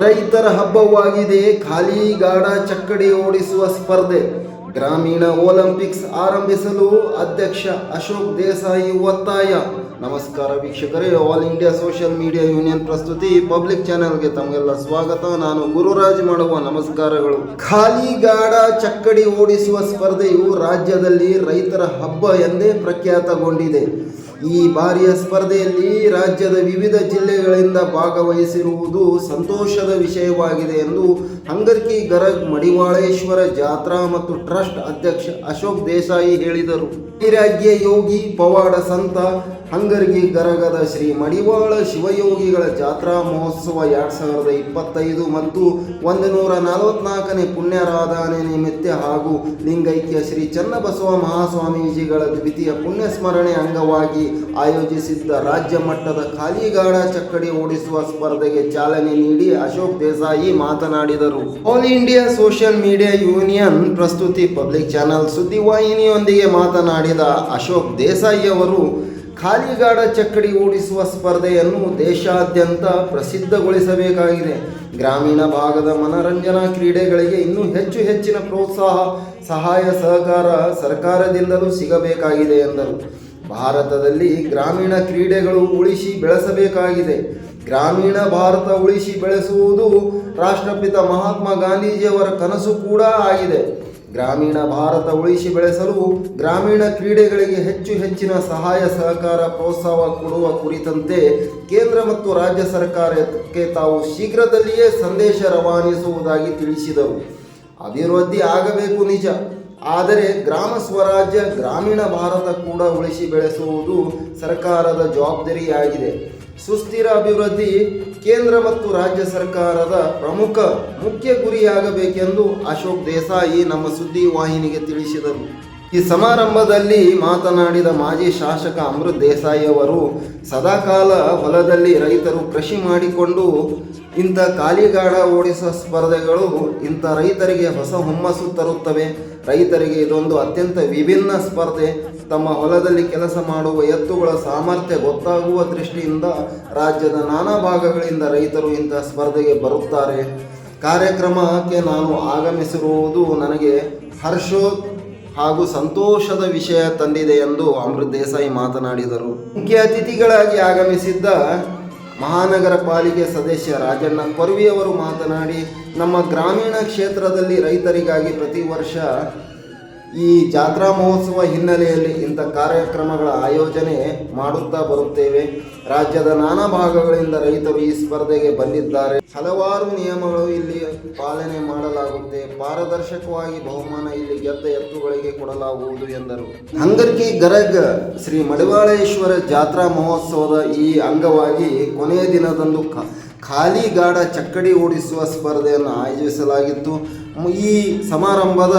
ರೈತರ ಹಬ್ಬವಾಗಿದೆ. ಖಾಲಿ ಗಾಡ ಚಕ್ಕಡಿ ಓಡಿಸುವ ಸ್ಪರ್ಧೆ. ಗ್ರಾಮೀಣ ಒಲಿಂಪಿಕ್ಸ್ ಆರಂಭಿಸಲು ಅಧ್ಯಕ್ಷ ಅಶೋಕ್ ದೇಸಾಯಿ ಒತ್ತಾಯ. ನಮಸ್ಕಾರ ವೀಕ್ಷಕರೇ, all India social media union ಪ್ರಸ್ತುತಿ ಪಬ್ಲಿಕ್ ಚಾನೆಲ್ಗೆ ತಮಗೆಲ್ಲ ಸ್ವಾಗತ. ನಾನು ಗುರುರಾಜ್ ಮಾಡುವ ನಮಸ್ಕಾರಗಳು. ಖಾಲಿ ಗಾಡ ಚಕ್ಕಡಿ ಓಡಿಸುವ ಸ್ಪರ್ಧೆಯು ರಾಜ್ಯದಲ್ಲಿ ರೈತರ ಹಬ್ಬ ಎಂದೇ ಪ್ರಖ್ಯಾತಗೊಂಡಿದೆ. ಈ ಬಾರಿಯ ಸ್ಪರ್ಧೆಯಲ್ಲಿ ರಾಜ್ಯದ ವಿವಿಧ ಜಿಲ್ಲೆಗಳಿಂದ ಭಾಗವಹಿಸಿರುವುದು ಸಂತೋಷದ ವಿಷಯವಾಗಿದೆ ಎಂದು ಹಂಗರ್ಕಿ ಗರಗ್ ಮಡಿವಾಳೇಶ್ವರ ಜಾತ್ರಾ ಮತ್ತು ಟ್ರಸ್ಟ್ ಅಧ್ಯಕ್ಷ ಅಶೋಕ್ ದೇಸಾಯಿ ಹೇಳಿದರು. ವೈರಾಗ್ಯ ಯೋಗಿ ಪವಾಡ ಸಂತ ಹಂಗರ್ಗಿ ಗರಗದ ಶ್ರೀ ಮಡಿವಾಳ ಶಿವಯೋಗಿಗಳ ಜಾತ್ರಾ ಮಹೋತ್ಸವ ಎರಡು ಸಾವಿರದ ಇಪ್ಪತ್ತೈದು ಮತ್ತು ಒಂದು ನೂರ ನಲವತ್ನಾಲ್ಕನೇ ಪುಣ್ಯರಾಧನೆ ನಿಮಿತ್ತ ಹಾಗೂ ಲಿಂಗೈಕ್ಯ ಶ್ರೀ ಚನ್ನಬಸವ ಮಹಾಸ್ವಾಮೀಜಿಗಳ ದ್ವಿತೀಯ ಪುಣ್ಯ ಸ್ಮರಣೆ ಆಯೋಜಿಸಿದ್ದ ರಾಜ್ಯ ಮಟ್ಟದ ಖಾಲಿಗಾಡ ಚಕ್ಕಡಿ ಓಡಿಸುವ ಸ್ಪರ್ಧೆಗೆ ಚಾಲನೆ ನೀಡಿ ಅಶೋಕ್ ದೇಸಾಯಿ ಮಾತನಾಡಿದರು. All India social media union ಪ್ರಸ್ತುತಿ ಪಬ್ಲಿಕ್ ಚಾನೆಲ್ ಸುದ್ದಿವಾಹಿನಿಯೊಂದಿಗೆ ಮಾತನಾಡಿದ ಅಶೋಕ್ ದೇಸಾಯಿ ಅವರು, ಖಾಲಿಗಾಡ ಚಕ್ಕಡಿ ಓಡಿಸುವ ಸ್ಪರ್ಧೆಯನ್ನು ದೇಶಾದ್ಯಂತ ಪ್ರಸಿದ್ಧಗೊಳಿಸಬೇಕಾಗಿದೆ. ಗ್ರಾಮೀಣ ಭಾಗದ ಮನರಂಜನಾ ಕ್ರೀಡೆಗಳಿಗೆ ಇನ್ನೂ ಹೆಚ್ಚು ಹೆಚ್ಚಿನ ಪ್ರೋತ್ಸಾಹ, ಸಹಾಯ ಸಹಕಾರ ಸರ್ಕಾರದಿಂದಲೂ ಸಿಗಬೇಕಾಗಿದೆ ಎಂದರು. ಭಾರತದಲ್ಲಿ ಗ್ರಾಮೀಣ ಕ್ರೀಡೆಗಳು ಉಳಿಸಿ ಬೆಳೆಸಬೇಕಾಗಿದೆ. ಗ್ರಾಮೀಣ ಭಾರತ ಉಳಿಸಿ ಬೆಳೆಸುವುದು ರಾಷ್ಟ್ರಪಿತ ಮಹಾತ್ಮ ಗಾಂಧೀಜಿಯವರ ಕನಸು ಕೂಡ ಆಗಿದೆ. ಗ್ರಾಮೀಣ ಭಾರತ ಉಳಿಸಿ ಬೆಳೆಸಲು ಗ್ರಾಮೀಣ ಕ್ರೀಡೆಗಳಿಗೆ ಹೆಚ್ಚು ಹೆಚ್ಚಿನ ಸಹಾಯ ಸಹಕಾರ ಪ್ರೋತ್ಸಾಹ ಕೊಡುವ ಕುರಿತಂತೆ ಕೇಂದ್ರ ಮತ್ತು ರಾಜ್ಯ ಸರ್ಕಾರಕ್ಕೆ ತಾವು ಶೀಘ್ರದಲ್ಲಿಯೇ ಸಂದೇಶ ರವಾನಿಸುವುದಾಗಿ ತಿಳಿಸಿದರು. ಅಭಿವೃದ್ಧಿ ಆಗಬೇಕು ನಿಜ. ಆದರೆ ಗ್ರಾಮ ಸ್ವರಾಜ್ಯ ಗ್ರಾಮೀಣ ಭಾರತ ಕೂಡ ಉಳಿಸಿ ಬೆಳೆಸುವುದು ಸರ್ಕಾರದ ಜವಾಬ್ದಾರಿಯಾಗಿದೆ. ಸುಸ್ಥಿರ ಅಭಿವೃದ್ಧಿ ಕೇಂದ್ರ ಮತ್ತು ರಾಜ್ಯ ಸರ್ಕಾರದ ಪ್ರಮುಖ ಮುಖ್ಯ ಗುರಿಯಾಗಬೇಕೆಂದು ಅಶೋಕ್ ದೇಸಾಯಿ ನಮ್ಮ ಸುದ್ದಿ ವಾಹಿನಿಗೆ ತಿಳಿಸಿದರು. ಈ ಸಮಾರಂಭದಲ್ಲಿ ಮಾತನಾಡಿದ ಮಾಜಿ ಶಾಸಕ ಅಮೃತ್ ದೇಸಾಯಿ ಅವರು, ಸದಾಕಾಲ ಹೊಲದಲ್ಲಿ ರೈತರು ಕೃಷಿ ಮಾಡಿಕೊಂಡು ಇಂಥ ಕಾಲಿಗಾಡ ಓಡಿಸುವ ಸ್ಪರ್ಧೆಗಳು ಇಂಥ ರೈತರಿಗೆ ಹೊಸ ಹುಮ್ಮಸ್ಸು ತರುತ್ತವೆ. ರೈತರಿಗೆ ಇದೊಂದು ಅತ್ಯಂತ ವಿಭಿನ್ನ ಸ್ಪರ್ಧೆ. ತಮ್ಮ ಹೊಲದಲ್ಲಿ ಕೆಲಸ ಮಾಡುವ ಎತ್ತುಗಳ ಸಾಮರ್ಥ್ಯ ಗೊತ್ತಾಗುವ ದೃಷ್ಟಿಯಿಂದ ರಾಜ್ಯದ ನಾನಾ ಭಾಗಗಳಿಂದ ರೈತರು ಇಂಥ ಸ್ಪರ್ಧೆಗೆ ಬರುತ್ತಾರೆ. ಕಾರ್ಯಕ್ರಮಕ್ಕೆ ನಾನು ಆಗಮಿಸಿರುವುದು ನನಗೆ ಹರ್ಷೋ ಹಾಗೂ ಸಂತೋಷದ ವಿಷಯ ತಂದಿದೆ ಎಂದು ಅಮೃತ್ ದೇಸಾಯಿ ಮಾತನಾಡಿದರು. ಮುಖ್ಯ ಅತಿಥಿಗಳಾಗಿ ಆಗಮಿಸಿದ್ದ ಮಹಾನಗರ ಪಾಲಿಕೆ ಸದಸ್ಯ ರಾಜಣ್ಣ ಕೊರ್ವಿಯವರು ಮಾತನಾಡಿ ನಮ್ಮ ಗ್ರಾಮೀಣ ಕ್ಷೇತ್ರದಲ್ಲಿ ರೈತರಿಗಾಗಿ ಪ್ರತಿ ವರ್ಷ ಈ ಜಾತ್ರಾ ಮಹೋತ್ಸವ ಹಿನ್ನೆಲೆಯಲ್ಲಿ ಇಂಥ ಕಾರ್ಯಕ್ರಮಗಳ ಆಯೋಜನೆ ಮಾಡುತ್ತಾ ಬರುತ್ತೇವೆ. ರಾಜ್ಯದ ನಾನಾ ಭಾಗಗಳಿಂದ ರೈತರು ಈ ಸ್ಪರ್ಧೆಗೆ ಬಂದಿದ್ದಾರೆ. ಹಲವಾರು ನಿಯಮಗಳು ಇಲ್ಲಿ ಪಾಲನೆ ಮಾಡಲಾಗುತ್ತೆ. ಪಾರದರ್ಶಕವಾಗಿ ಬಹುಮಾನ ಇಲ್ಲಿ ಗೆದ್ದ ಎತ್ತುಗಳಿಗೆ ಕೊಡಲಾಗುವುದು ಎಂದರು. ಹಂಗರ್ಕಿ ಗರಗ್ ಶ್ರೀ ಮಡಿವಾಳೇಶ್ವರ ಜಾತ್ರಾ ಮಹೋತ್ಸವದ ಈ ಅಂಗವಾಗಿ ಕೊನೆಯ ದಿನದಂದು ಖಾಲಿ ಗಾಢ ಚಕ್ಕಡಿ ಓಡಿಸುವ ಸ್ಪರ್ಧೆಯನ್ನು ಆಯೋಜಿಸಲಾಗಿತ್ತು. ಈ ಸಮಾರಂಭದ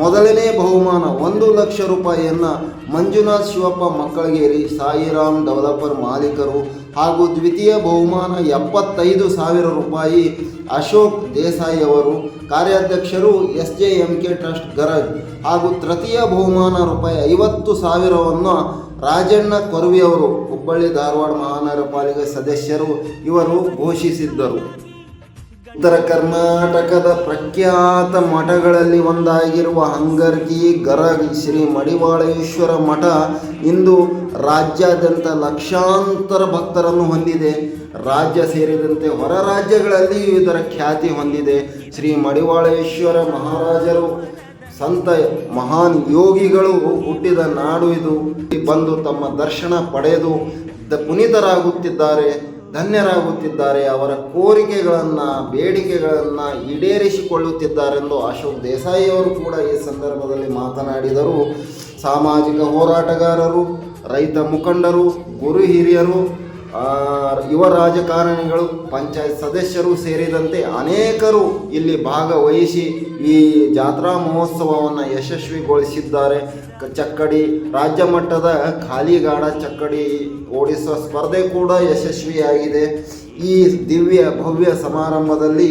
ಮೊದಲನೇ ಬಹುಮಾನ ಒಂದು ಲಕ್ಷ ರೂಪಾಯಿಯನ್ನು ಮಂಜುನಾಥ್ ಶಿವಪ್ಪ ಮಕ್ಕಳಗೇರಿ ಸಾಯಿರಾಮ್ ಡೆವಲಪರ್ ಮಾಲೀಕರು ಹಾಗೂ ದ್ವಿತೀಯ ಬಹುಮಾನ ಎಪ್ಪತ್ತೈದು ಸಾವಿರ ರೂಪಾಯಿ ಅಶೋಕ್ ದೇಸಾಯಿ ಅವರು, ಕಾರ್ಯಾಧ್ಯಕ್ಷರು S J M K trust Garag ಹಾಗೂ ತೃತೀಯ ಬಹುಮಾನ ರೂಪಾಯಿ ಐವತ್ತು ಸಾವಿರವನ್ನು ರಾಜಣ್ಣ ಕೊರವಿಯವರು ಹುಬ್ಬಳ್ಳಿ ಧಾರವಾಡ ಮಹಾನಗರ ಪಾಲಿಕೆ ಸದಸ್ಯರು ಇವರು ಘೋಷಿಸಿದ್ದರು. ಉತ್ತರ ಕರ್ನಾಟಕದ ಪ್ರಖ್ಯಾತ ಮಠಗಳಲ್ಲಿ ಒಂದಾಗಿರುವ ಹಂಗರ್ಗಿ, ಗರಗ್, ಶ್ರೀ ಮಡಿವಾಳೇಶ್ವರ ಮಠ ಇಂದು ರಾಜ್ಯಾದ್ಯಂತ ಲಕ್ಷಾಂತರ ಭಕ್ತರನ್ನು ಹೊಂದಿದೆ. ರಾಜ್ಯ ಸೇರಿದಂತೆ ಹೊರ ರಾಜ್ಯಗಳಲ್ಲಿಯೂ ಇದರ ಖ್ಯಾತಿ ಹೊಂದಿದೆ. ಶ್ರೀ ಮಡಿವಾಳೇಶ್ವರ ಮಹಾರಾಜರು ಸಂತ ಮಹಾನ್ ಯೋಗಿಗಳು ಹುಟ್ಟಿದ ನಾಡು ಇದು. ಬಂದು ತಮ್ಮ ದರ್ಶನ ಪಡೆದು ದ ಪುನೀತರಾಗುತ್ತಿದ್ದಾರೆ, ಧನ್ಯರಾಗುತ್ತಿದ್ದಾರೆ, ಅವರ ಕೋರಿಕೆಗಳನ್ನು, ಬೇಡಿಕೆಗಳನ್ನು ಈಡೇರಿಸಿಕೊಳ್ಳುತ್ತಿದ್ದಾರೆಂದು ಅಶೋಕ್ ದೇಸಾಯಿ ಅವರು ಕೂಡ ಈ ಸಂದರ್ಭದಲ್ಲಿ ಮಾತನಾಡಿದರು. ಸಾಮಾಜಿಕ ಹೋರಾಟಗಾರರು, ರೈತ ಮುಖಂಡರು, ಗುರು ಹಿರಿಯರು ಯುವ ರಾಜಕಾರಣಿಗಳು, ಪಂಚಾಯತ್ ಸದಸ್ಯರು ಸೇರಿದಂತೆ ಅನೇಕರು ಇಲ್ಲಿ ಭಾಗವಹಿಸಿ ಈ ಜಾತ್ರಾ ಮಹೋತ್ಸವವನ್ನು ಯಶಸ್ವಿಗೊಳಿಸಿದ್ದಾರೆ. ಚಕ್ಕಡಿ, ರಾಜ್ಯ ಮಟ್ಟದ ಖಾಲಿಗಾಡ ಚಕ್ಕಡಿ ಓಡಿಸುವ ಸ್ಪರ್ಧೆ ಕೂಡ ಯಶಸ್ವಿಯಾಗಿದೆ. ಈ ದಿವ್ಯ ಭವ್ಯ ಸಮಾರಂಭದಲ್ಲಿ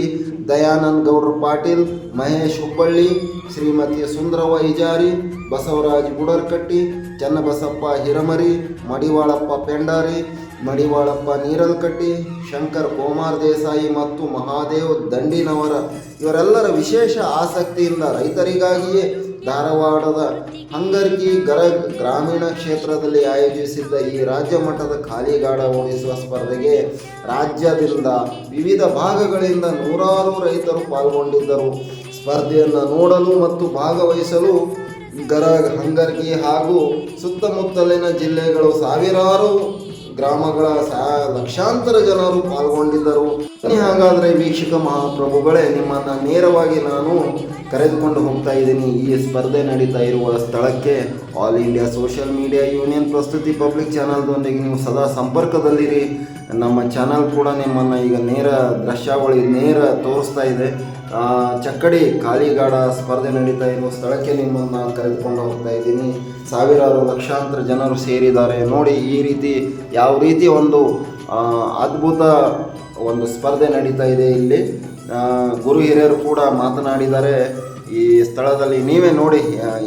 ದಯಾನಂದ್ ಗೌಡ್ರ ಪಾಟೀಲ್, ಮಹೇಶ್ ಹುಬ್ಬಳ್ಳಿ, ಶ್ರೀಮತಿ ಸುಂದರವ ಇಜಾರಿ, ಬಸವರಾಜ್ ಗುಡರ್ಕಟ್ಟಿ ಚನ್ನಬಸಪ್ಪ ಹಿರಮರಿ, ಮಡಿವಾಳಪ್ಪ ಪೆಂಡಾರಿ ಮಡಿವಾಳಪ್ಪ ನೀರಲ್ಕಟ್ಟಿ, ಶಂಕರ್ ಕೋಮಾರ್ ದೇಸಾಯಿ ಮತ್ತು ಮಹಾದೇವ್ ದಂಡಿನವರ ಇವರೆಲ್ಲರ ವಿಶೇಷ ಆಸಕ್ತಿಯಿಂದ ರೈತರಿಗಾಗಿಯೇ ಧಾರವಾಡದ ಹಂಗರ್ಕಿ ಗರಗ್ ಗ್ರಾಮೀಣ ಕ್ಷೇತ್ರದಲ್ಲಿ ಆಯೋಜಿಸಿದ್ದ ಈ ರಾಜ್ಯ ಮಟ್ಟದ ಖಾಲಿಗಾಡ ಓಡಿಸುವ ಸ್ಪರ್ಧೆಗೆ ರಾಜ್ಯದಿಂದ ವಿವಿಧ ಭಾಗಗಳಿಂದ ನೂರಾರು ರೈತರು ಪಾಲ್ಗೊಂಡಿದ್ದರು. ಸ್ಪರ್ಧೆಯನ್ನು ನೋಡಲು ಮತ್ತು ಭಾಗವಹಿಸಲು ಗರಗ್ ಹಂಗರ್ಕಿ ಹಾಗೂ ಸುತ್ತಮುತ್ತಲಿನ ಜಿಲ್ಲೆಗಳು ಸಾವಿರಾರು ಗ್ರಾಮಗಳ ಲಕ್ಷಾಂತರ ಜನರು ಪಾಲ್ಗೊಂಡಿದ್ದರು. ಹಾಗಾದರೆ ವೀಕ್ಷಕ ಮಹಾಪ್ರಭುಗಳೇ, ನಿಮ್ಮನ್ನು ನೇರವಾಗಿ ನಾನು ಕರೆದುಕೊಂಡು ಹೋಗ್ತಾ ಇದ್ದೀನಿ. ಈ ಸ್ಪರ್ಧೆ ನಡೀತಾ ಇರುವ ಸ್ಥಳಕ್ಕೆ all India social media union ಪ್ರಸ್ತುತಿ ಪಬ್ಲಿಕ್ ಚಾನಲ್ದೊಂದಿಗೆ ನೀವು ಸದಾ ಸಂಪರ್ಕದಲ್ಲಿರಿ. ನಮ್ಮ ಚಾನಲ್ ಕೂಡ ನಿಮ್ಮನ್ನು ಈಗ ನೇರ ದೃಶ್ಯಾವಳಿ, ನೇರ ತೋರಿಸ್ತಾ ಇದೆ. ಚಕ್ಕಡಿ, ಕಾಲಿಗಾಡ ಸ್ಪರ್ಧೆ ನಡೀತಾ ಇರುವ ಸ್ಥಳಕ್ಕೆ ನಿಮ್ಮನ್ನು ನಾನು ಕರೆದುಕೊಂಡು ಹೋಗ್ತಾ ಇದ್ದೀನಿ. ಸಾವಿರಾರು ಲಕ್ಷಾಂತರ ಜನರು ಸೇರಿದ್ದಾರೆ. ನೋಡಿ, ಈ ರೀತಿ ಯಾವ ರೀತಿ ಒಂದು ಅದ್ಭುತ ಒಂದು ಸ್ಪರ್ಧೆ ನಡೀತಾ ಇದೆ ಇಲ್ಲಿ. ಗುರು ಹಿರಿಯರು ಕೂಡ ಮಾತನಾಡಿದ್ದಾರೆ. ಈ ಸ್ಥಳದಲ್ಲಿ ನೀವೇ ನೋಡಿ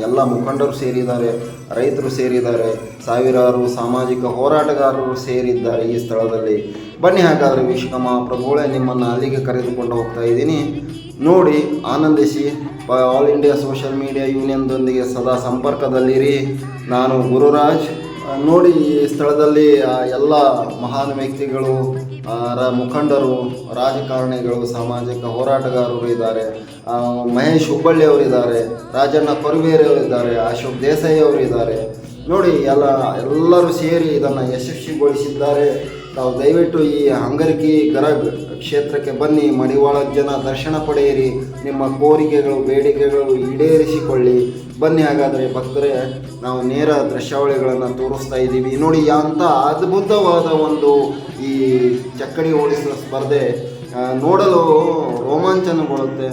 ಎಲ್ಲ ಮುಖಂಡರು ಸೇರಿದ್ದಾರೆ, ರೈತರು ಸೇರಿದ್ದಾರೆ, ಸಾವಿರಾರು ಸಾಮಾಜಿಕ ಹೋರಾಟಗಾರರು ಸೇರಿದ್ದಾರೆ ಈ ಸ್ಥಳದಲ್ಲಿ. ಬನ್ನಿ ಹಾಗಾದರೆ ವೀಕ್ಷಕ ಮಹಾಪ್ರಭುಗಳೇ ನಿಮ್ಮನ್ನು ಅಲ್ಲಿಗೆ ಕರೆದುಕೊಂಡು ಹೋಗ್ತಾ ಇದ್ದೀನಿ. ನೋಡಿ, ಆನಂದಿಸಿ ಆಲ್ ಇಂಡಿಯಾ ಸೋಷಿಯಲ್ ಮೀಡಿಯಾ ಯೂನಿಯನ್ದೊಂದಿಗೆ ಸದಾ ಸಂಪರ್ಕದಲ್ಲಿರಿ. ನಾನು ಗುರುರಾಜ್. ನೋಡಿ, ಈ ಸ್ಥಳದಲ್ಲಿ ಎಲ್ಲ ಮಹಾನ್ ವ್ಯಕ್ತಿಗಳು ಮುಖಂಡರು, ರಾಜಕಾರಣಿಗಳು, ಸಾಮಾಜಿಕ ಹೋರಾಟಗಾರರು ಇದ್ದಾರೆ. ಮಹೇಶ್ ಹುಬ್ಬಳ್ಳಿ ಅವರಿದ್ದಾರೆ, ರಾಜಣ್ಣ ಕೊರವೇರಿಯವರಿದ್ದಾರೆ ಅಶೋಕ್ ದೇಸಾಯಿ ಅವರು ಇದ್ದಾರೆ ನೋಡಿ, ಎಲ್ಲ, ಎಲ್ಲರೂ ಸೇರಿ ಇದನ್ನು ಯಶಸ್ವಿಗೊಳಿಸಿದ್ದಾರೆ. ತಾವು ದಯವಿಟ್ಟು ಈ ಹಂಗರಿಕಿ ಗರಗ್ ಕ್ಷೇತ್ರಕ್ಕೆ ಬನ್ನಿ, ಮಡಿವಾಳ ಜನ ದರ್ಶನ ಪಡೆಯಿರಿ, ನಿಮ್ಮ ಕೋರಿಕೆಗಳು, ಬೇಡಿಕೆಗಳು ಈಡೇರಿಸಿಕೊಳ್ಳಿ. ಬನ್ನಿ ಹಾಗಾದರೆ ಭಕ್ತರೇ, ನಾವು ನೇರ ದೃಶ್ಯಾವಳಿಗಳನ್ನು ತೋರಿಸ್ತಾ ಇದ್ದೀವಿ. ನೋಡಿ ಅಂಥ ಅದ್ಭುತವಾದ ಒಂದು ಈ ಚಕ್ಕಡಿ ಓಡಿಸುವ ಸ್ಪರ್ಧೆ. ನೋಡಲು ರೋಮಾಂಚನಗೊಳ್ಳುತ್ತೆ.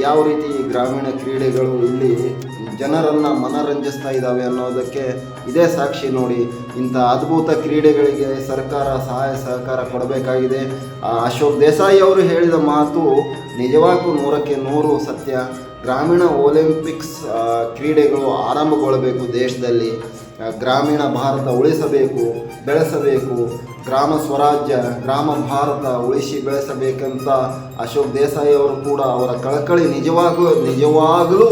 ಯಾವ ರೀತಿ ಗ್ರಾಮೀಣ ಕ್ರೀಡೆಗಳು ಇಲ್ಲಿ ಜನರನ್ನು ಮನರಂಜಿಸ್ತಾ ಇದ್ದಾವೆ ಅನ್ನೋದಕ್ಕೆ ಇದೇ ಸಾಕ್ಷಿ ನೋಡಿ ಇಂಥ ಅದ್ಭುತ ಕ್ರೀಡೆಗಳಿಗೆ ಸರ್ಕಾರ ಸಹಾಯ ಸಹಕಾರ ಕೊಡಬೇಕಾಗಿದೆ. ಅಶೋಕ್ ದೇಸಾಯಿ ಅವರು ಹೇಳಿದ ಮಾತು ನಿಜವಾಗೂ ನೂರಕ್ಕೆ ನೂರು ಸತ್ಯ. ಗ್ರಾಮೀಣ ಒಲಿಂಪಿಕ್ಸ್ ಕ್ರೀಡೆಗಳು ಆರಂಭಗೊಳ್ಳಬೇಕು ದೇಶದಲ್ಲಿ. ಗ್ರಾಮೀಣ ಭಾರತ ಉಳಿಸಬೇಕು, ಬೆಳೆಸಬೇಕು. ಗ್ರಾಮ ಸ್ವರಾಜ್ಯ, ಗ್ರಾಮ ಭಾರತ ಉಳಿಸಿ ಬೆಳೆಸಬೇಕಂತ ಅಶೋಕ್ ದೇಸಾಯಿ ಅವರು ಕೂಡ ಅವರ ಕಳಕಳಿ ನಿಜವಾಗೂ, ನಿಜವಾಗಲೂ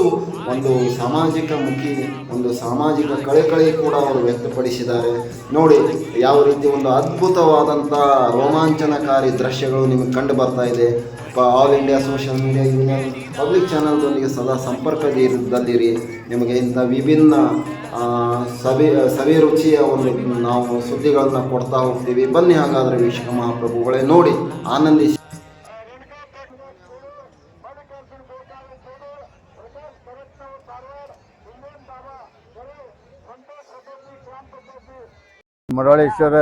ಒಂದು ಸಾಮಾಜಿಕ ಮುಖಿ, ಒಂದು ಸಾಮಾಜಿಕ ಕಳಕಳಿ ಕೂಡ ಅವರು ವ್ಯಕ್ತಪಡಿಸಿದ್ದಾರೆ. ನೋಡಿ, ಯಾವ ರೀತಿ ಒಂದು ಅದ್ಭುತವಾದಂಥ ರೋಮಾಂಚನಕಾರಿ ದೃಶ್ಯಗಳು ನಿಮಗೆ ಕಂಡು ಬರ್ತಾ ಇದೆ. All India social media union public ಚಾನಲ್ದೊಂದಿಗೆ ಸದಾ ಸಂಪರ್ಕದಲ್ಲಿರಿ ನಿಮಗೆ ಇಂಥ ವಿಭಿನ್ನ ಸಭೆ ಸಭೆ ರುಚಿಯ ಒಂದು ನಾವು ಸುದ್ದಿಗಳನ್ನು ಕೊಡ್ತಾ ಹೋಗ್ತೀವಿ. ಬನ್ನಿ ಹಾಗಾದರೆ ವೀಕ್ಷಕ ಮಹಾಪ್ರಭುಗಳೇ ನೋಡಿ, ಆನಂದಿಸಿ. ಮರಳೇಶ್ವರ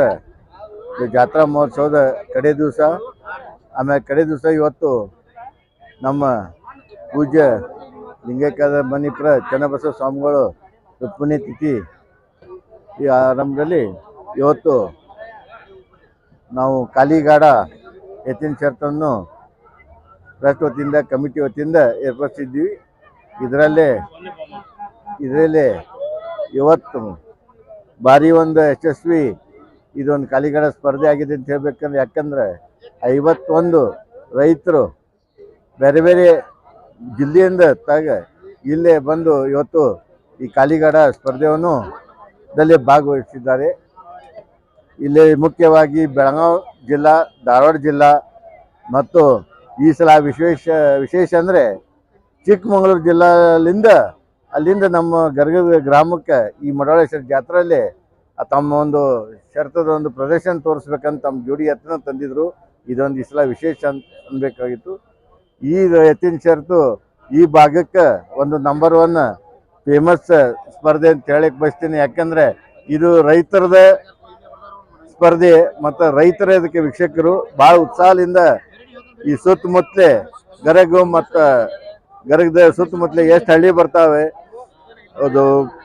ಜಾತ್ರಾ ಮಹೋತ್ಸವದ ಕಡೆ ದಿವಸ. ಆಮೇಲೆ ಕಡೆ ದಿವಸ ಇವತ್ತು ನಮ್ಮ ಪೂಜ್ಯ ಲಿಂಗೈಕ್ಯದ ಮಣಿಪುರ ಚನ್ನಬಸವ ಸ್ವಾಮಿಗಳು ಪುಣ್ಯತಿಥಿ ಈ ಆರಂಭದಲ್ಲಿ ಇವತ್ತು ನಾವು ಕಾಲಿಗಾಡ ಎತ್ತಿನ ಶರ್ತನ್ನು ಟ್ರಸ್ಟ್ ವತಿಯಿಂದ, ಕಮಿಟಿ ವತಿಯಿಂದ ಏರ್ಪಡಿಸಿದ್ವಿ ಇದರಲ್ಲೇ ಇದರಲ್ಲೇ ಇವತ್ತು ಭಾರಿ ಒಂದು ಯಶಸ್ವಿ ಇದೊಂದು ಕಾಲಿಗಾಡ ಸ್ಪರ್ಧೆ ಆಗಿದೆ ಅಂತ ಹೇಳ್ಬೇಕಂದ್ರೆ, ಯಾಕಂದ್ರೆ ಐವತ್ತೊಂದು ರೈತರು ಬೇರೆ ಬೇರೆ ಜಿಲ್ಲೆಯಿಂದ ತಾಗ ಇಲ್ಲೇ ಬಂದು ಇವತ್ತು ಈ ಕಾಲಿಗಾಡ ಸ್ಪರ್ಧೆಯನ್ನು ದಲ್ಲಿ ಭಾಗವಹಿಸಿದ್ದಾರೆ. ಇಲ್ಲಿ ಮುಖ್ಯವಾಗಿ ಬೆಳಗಾವ್ ಜಿಲ್ಲಾ, ಧಾರವಾಡ ಜಿಲ್ಲಾ ಮತ್ತು ಈ ಸಲ ವಿಶೇಷ ವಿಶೇಷ ಅಂದರೆ ಚಿಕ್ಕಮಗಳೂರು ಜಿಲ್ಲಾಲಿಂದ ಅಲ್ಲಿಂದ ನಮ್ಮ ಗರ್ಗದ ಗ್ರಾಮಕ್ಕೆ ಈ ಮಡವಳೇಶ್ವರ ಜಾತ್ರೆಯಲ್ಲಿ ತಮ್ಮ ಒಂದು ಶರ್ತದ ಒಂದು ಪ್ರದರ್ಶನ ತೋರಿಸ್ಬೇಕಂತ ತಮ್ಮ ಜೋಡಿ ಹತ್ರ ತಂದಿದ್ರು. ಇದೊಂದು ಈ ಸಲ ವಿಶೇಷ ಅಂತ ಅನ್ಬೇಕಾಗಿತ್ತು. ಈ ಎತ್ತಿನ ಶರ್ತು ಈ ಭಾಗಕ್ಕೆ ಒಂದು ನಂಬರ್ ಒನ್ ಫೇಮಸ್ ಸ್ಪರ್ಧೆ ಅಂತ ಹೇಳಕ್ಕೆ ಬಯಸ್ತೀನಿ. ಯಾಕಂದ್ರೆ ಇದು ರೈತರದ ಸ್ಪರ್ಧೆ ಮತ್ತು ರೈತರ ಇದಕ್ಕೆ ವೀಕ್ಷಕರು. ಭಾಳ ಉತ್ಸಾಹದಿಂದ ಈ ಸುತ್ತಮುತ್ತಲೇ ಗರಗು ಮತ್ತು ಗರಗದ ಸುತ್ತಮುತ್ತಲೇ ಎಷ್ಟು ಹಳ್ಳಿ ಬರ್ತಾವೆ, ಅದು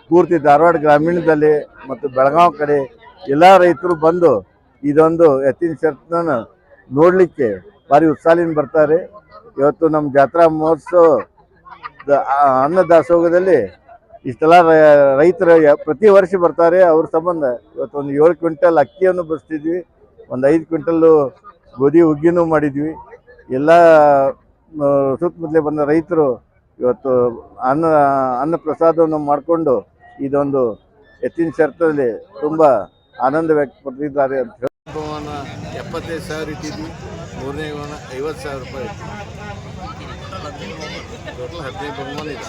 ಪೂರ್ತಿ ಧಾರವಾಡ ಗ್ರಾಮೀಣದಲ್ಲಿ ಮತ್ತು ಬೆಳಗಾವಿ ಕಡೆ ಎಲ್ಲ ರೈತರು ಬಂದು ಇದೊಂದು ಎತ್ತಿನ ಶರ್ತನ ನೋಡಲಿಕ್ಕೆ ಭಾರಿ ಉತ್ಸಾಹದಿಂದ ಬರ್ತಾರೆ. ಇವತ್ತು ನಮ್ಮ ಜಾತ್ರಾ ಮಹೋತ್ಸವ ಅನ್ನ ದಾಸೋಹದಲ್ಲಿ ಇಷ್ಟೆಲ್ಲ ರೈತರು ಪ್ರತಿ ವರ್ಷ ಬರ್ತಾರೆ. ಅವ್ರ ಸಂಬಂಧ ಇವತ್ತು ಒಂದು ಏಳು ಕ್ವಿಂಟಲ್ ಅಕ್ಕಿಯನ್ನು ಬಸ್ತಿದ್ವಿ ಒಂದು ಐದು ಕ್ವಿಂಟಲ್ಲು ಗೋಧಿ ಹುಗ್ಗಿನೂ ಮಾಡಿದ್ವಿ. ಎಲ್ಲ ಸುತ್ತಮುತ್ತಲೇ ಬಂದ ರೈತರು ಇವತ್ತು ಅನ್ನ ಅನ್ನ ಪ್ರಸಾದವನ್ನು ಮಾಡಿಕೊಂಡು ಇದೊಂದು ಎತ್ತಿನ ಶರ್ತದಲ್ಲಿ ತುಂಬ ಆನಂದ ವ್ಯಕ್ತಪಡಿಸಿದ್ದಾರೆ ಅಂತ ಹೇಳಿ ಎಪ್ಪತ್ತೈದು ಸಾವಿರ ಇಟ್ಟಿದ್ವಿ. ಮೂರನೇ ಗೋಣ ಐವತ್ತು ಸಾವಿರ ರೂಪಾಯಿ ಟೋಟಲ್ ಹದಿನೈದು ಬಹುಮಾನ ಇದೆ